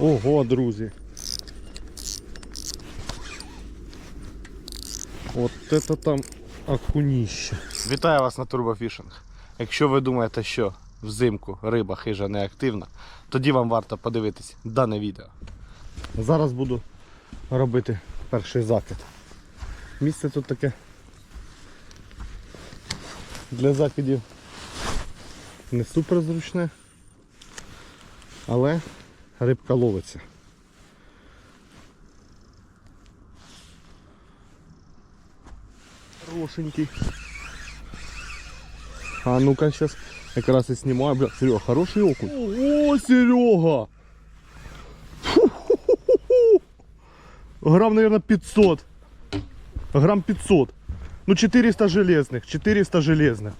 Ого, друзі. От це там окуніще. Вітаю вас на Турбофішинг. Якщо ви думаєте, що взимку риба хижа не активна, тоді вам варто подивитись дане відео. Зараз буду робити перший закид. Місце тут таке для закидів не супер зручне, але рибка ловиться. Хорошенький. А ну-ка сейчас якраз и снимаю. Бля, Серега, хороший окунь. О, Серега! Грамм, наверное, 500. Грамм 500. Ну, 400 железных. 400 железных.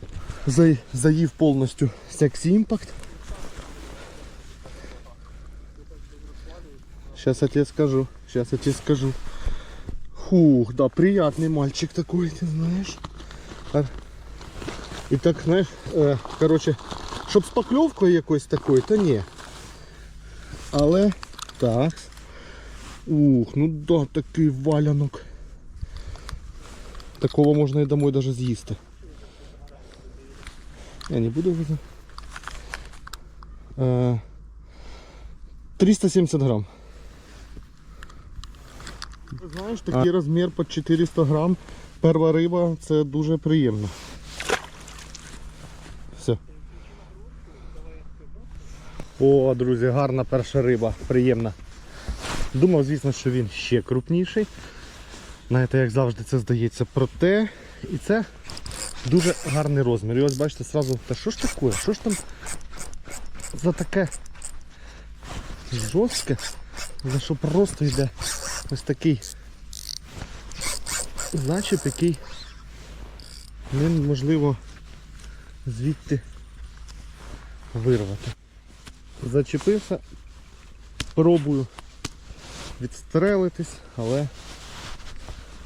За, заїв повністю Sexy Impact. Сейчас я тебе скажу. Сейчас я тебе скажу. Фух, да, приятный мальчик такой, ты знаешь. І так, знаєш, е, коротше, щоб з покльовкою якоюсь такою, то ні. Але так. Ух, ну да, такий валянок. Такого можна і домой даже з'їсти. Я не буду. Е, 370 грам. Знаєш, такий розмір по 400 грам. Перша риба це дуже приємно. Все. О, друзі, гарна перша риба, приємна. Думав, звісно, що він ще крупніший. Знаєте, як завжди це здається. Проте і це дуже гарний розмір. І ось бачите, сразу, та що ж таке? Що ж там за таке жорстке? За що просто йде ось такий зачіп, який неможливо звідти вирвати. Зачепився, пробую відстрелитись, але,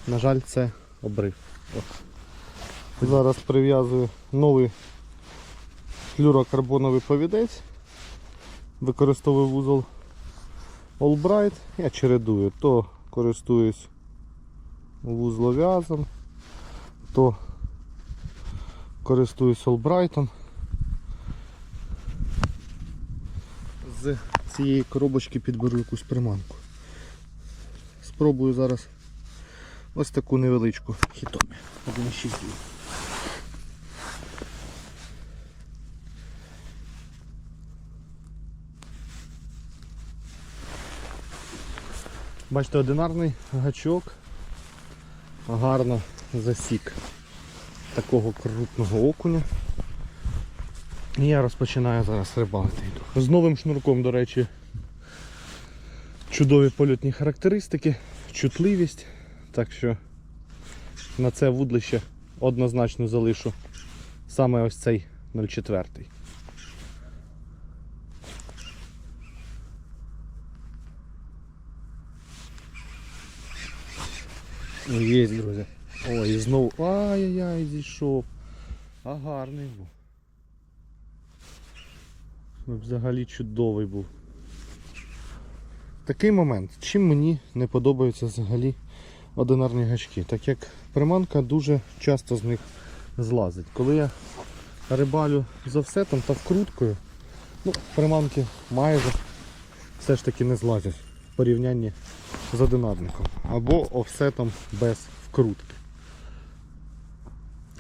на жаль, це обрив. О. Зараз прив'язую новий флюрокарбоновий повідець. Використовую вузол Allbright. Я чередую, то користуюсь вузлов'язом, то користуюсь Allbrightом. З цієї коробочки підберу якусь приманку. Спробую зараз ось таку невеличку хітомі. 1,6 Бачите, одинарний гачок гарно засік такого крупного окуня. І я розпочинаю зараз рибалити. йду. З новим шнурком, до речі, чудові польотні характеристики, чутливість. Так що на це вудлище однозначно залишу саме ось цей 0,4. Є, друзі. Ой, і знову. Ай-яй-яй, зійшов. А гарний був. Ну, Взагалі чудовий був. Такий момент. Чим мені не подобаються взагалі одинарні гачки, так як приманка дуже часто з них злазить. Коли я рибалю з офсетом та вкруткою, ну, приманки майже все ж таки не злазять в порівнянні з одинарником. Або офсетом без вкрутки.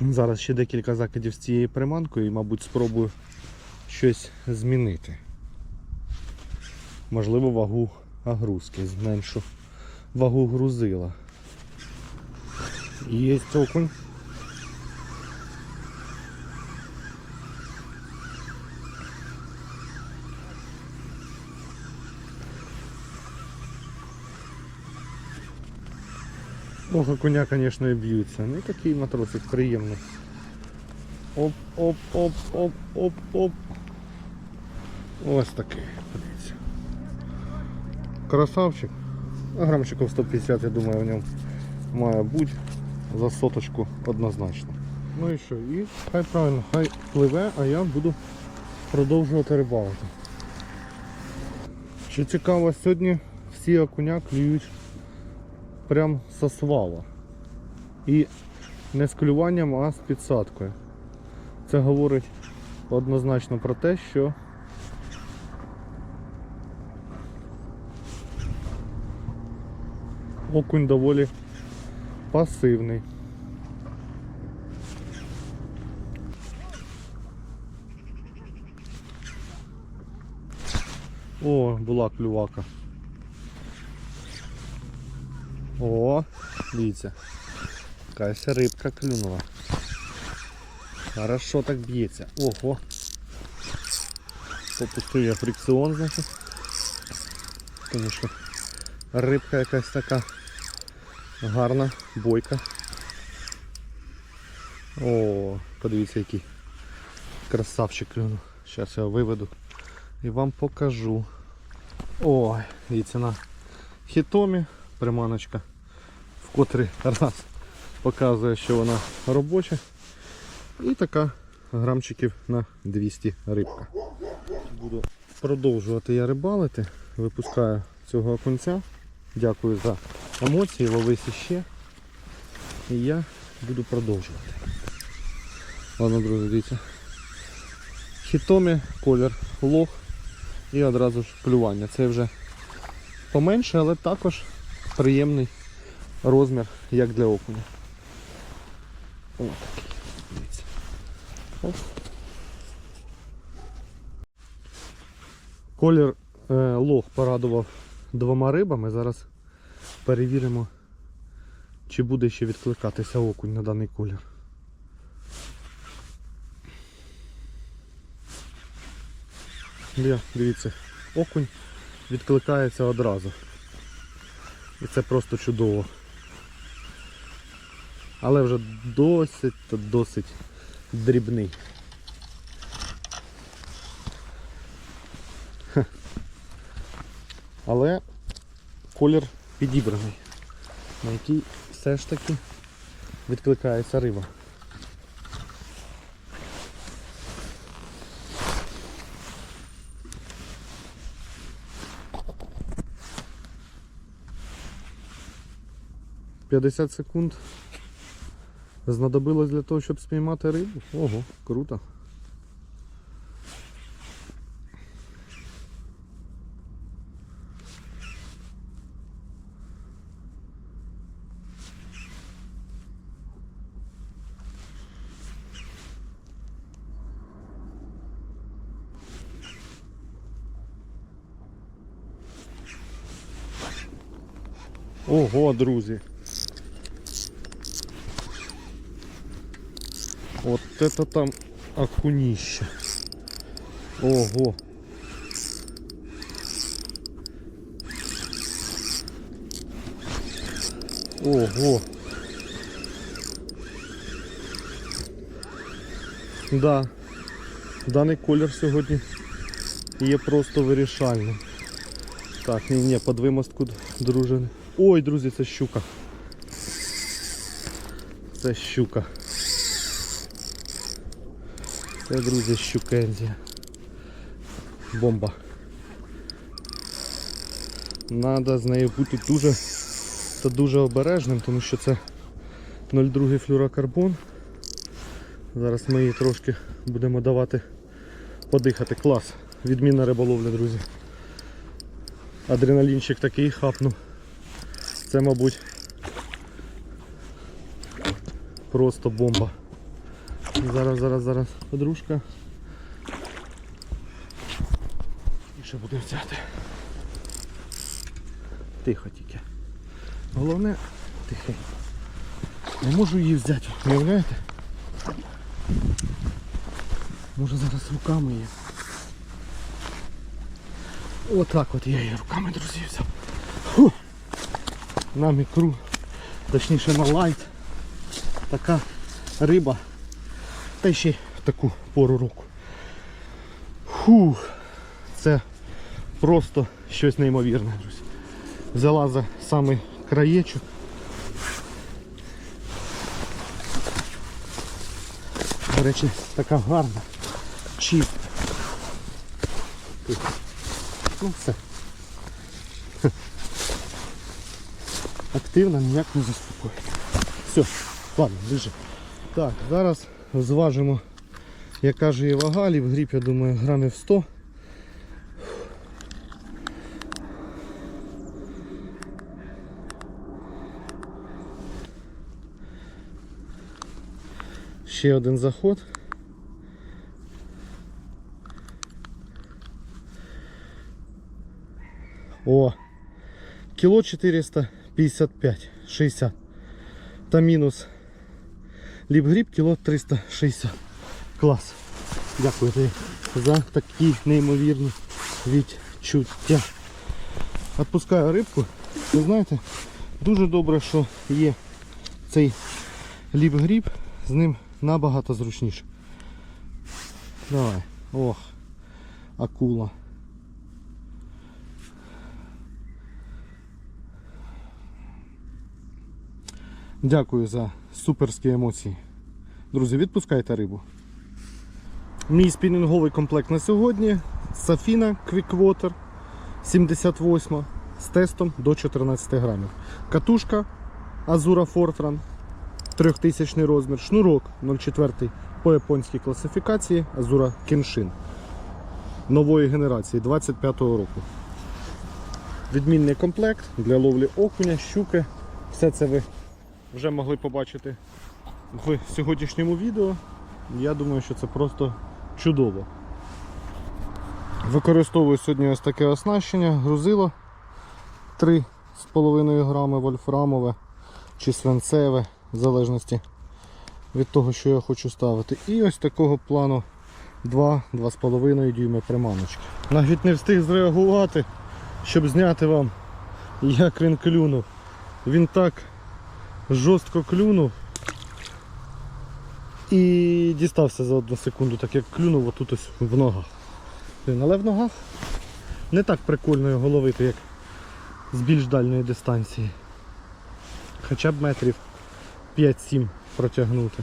Зараз ще декілька закидів з цією приманкою і, мабуть, спробую щось змінити. Можливо, вагу агрузки, зменшу вагу грузила. Є окунь. Ох, окуня, конечно, і б'ються. Ну такий матросик приємний. Оп, оп, оп, оп, оп, оп. Ось такий, подивіться. Красавчик. А Грамчиків 150, я думаю, в ньому має бути за соточку однозначно. Ну і що, і хай правильно, хай пливе, а я буду продовжувати рибалити. Що цікаво, сьогодні всі окуня клюють прям со свала. І не з клюванням, а з підсадкою. Це говорить однозначно про те, що окунь доволі пасивний. О, була клювака. О, дивіться. Якась рибка клюнула. Хорошо так б'ється. Ого. Попустив я фрикціон, значить. Тому що рибка якась така гарна, бойка. О, подивіться який красавчик клюнув. Зараз я виведу і вам покажу. Ой, дивіться на хітомі приманочка, в котрий раз показує, що вона робоча. І така грамчиків на 200 рибка. Буду продовжувати я рибалити. Випускаю цього окунця. Дякую за емоції, ловись іще. І я буду продовжувати. Ладно, друзі, дивіться. Хітомі, колір лох і одразу ж клювання. Це вже поменше, але також приємний розмір, як для окуня. Ось. Дивіться. Колір е, лох порадував двома рибами. Зараз перевіримо, чи буде ще відкликатися окунь на даний колір. Дивіться, окунь відкликається одразу. І це просто чудово. Але вже досить та досить дрібний. Ха. Але колір підібраний, на який все ж таки відкликається риба. П'ятдесят секунд знадобилось для того, щоб спіймати рибу. Ого, круто. Ого, друзі. Вот это там окунище. Ого. Ого. Да. Даний колір сьогодні є просто вирішальним. Так, ні, ні, під вимостку дружини. Ой, друзі, це щука. Це щука. Це, друзі, щукензія. Бомба. Надо з нею бути дуже та дуже обережним, тому що це 0,2 флюрокарбон. Зараз ми її трошки будемо давати подихати. Клас. Відмінна риболовля, друзі. Адреналінчик такий хапнув. Це, мабуть, просто бомба. Зараз, зараз, зараз подружка. І ще буду взяти. Тихо тільки. Головне тихенько. Не можу її взяти, уявляєте? Може зараз руками її. Отак от я її руками, друзі, взяв. Фу. На мікру, точніше на лайт. Така риба. Та ще в таку пору року. Фух, це просто щось неймовірне, друзі. Взяла за самий краєчок. До речі, така гарна, чиста. Ну все. Активно ніяк не заспокоїть. Все, ладно, біжи. Так, зараз зважимо, яка ж є вага, в гріб, я думаю, грамів 100. Ще один заход. О, кіло 455, 60. Та мінус ліпгріб кіло 360. Клас. Дякую тобі за такі неймовірні відчуття. Відпускаю рибку. Ви знаєте, дуже добре, що є цей ліп-гріб, з ним набагато зручніше. Давай. Ох, акула. Дякую за суперські емоції. Друзі, відпускайте рибу. Мій спінінговий комплект на сьогодні Safina Quickwater 78 з тестом до 14 грамів. Катушка Azura Fortran 3000 розмір, шнурок 0,4 по японській класифікації Azura Kenshin нової генерації 25-го року. Відмінний комплект для ловлі окуня, щуки. Все це ви вже могли побачити в сьогоднішньому відео. Я думаю, що це просто чудово. Використовую сьогодні ось таке оснащення, грузило 3,5 грами вольфрамове чи свинцеве, в залежності від того, що я хочу ставити. І ось такого плану 2-2,5 дюйми приманочки. Навіть не встиг зреагувати, щоб зняти вам, як він клюнув. Він так жорстко клюнув і дістався за одну секунду, так як клюнув отут ось в ногах. Але в ногах не так прикольно його ловити, як з більш дальної дистанції. Хоча б метрів 5-7 протягнути.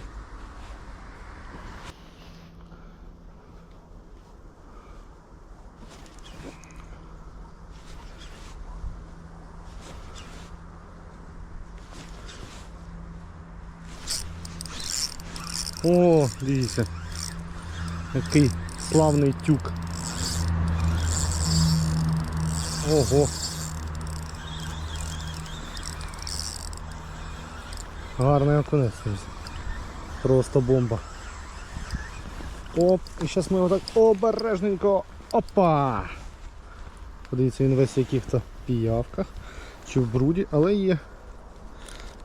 О, дивіться. Який славний тюк. Ого. Гарний окунець. Просто бомба. Оп, і зараз ми його так обережненько. Опа! Подивіться, він весь в яких-то піявках чи в бруді, але є.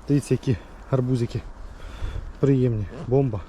Дивіться, які гарбузики приємні. Бомба.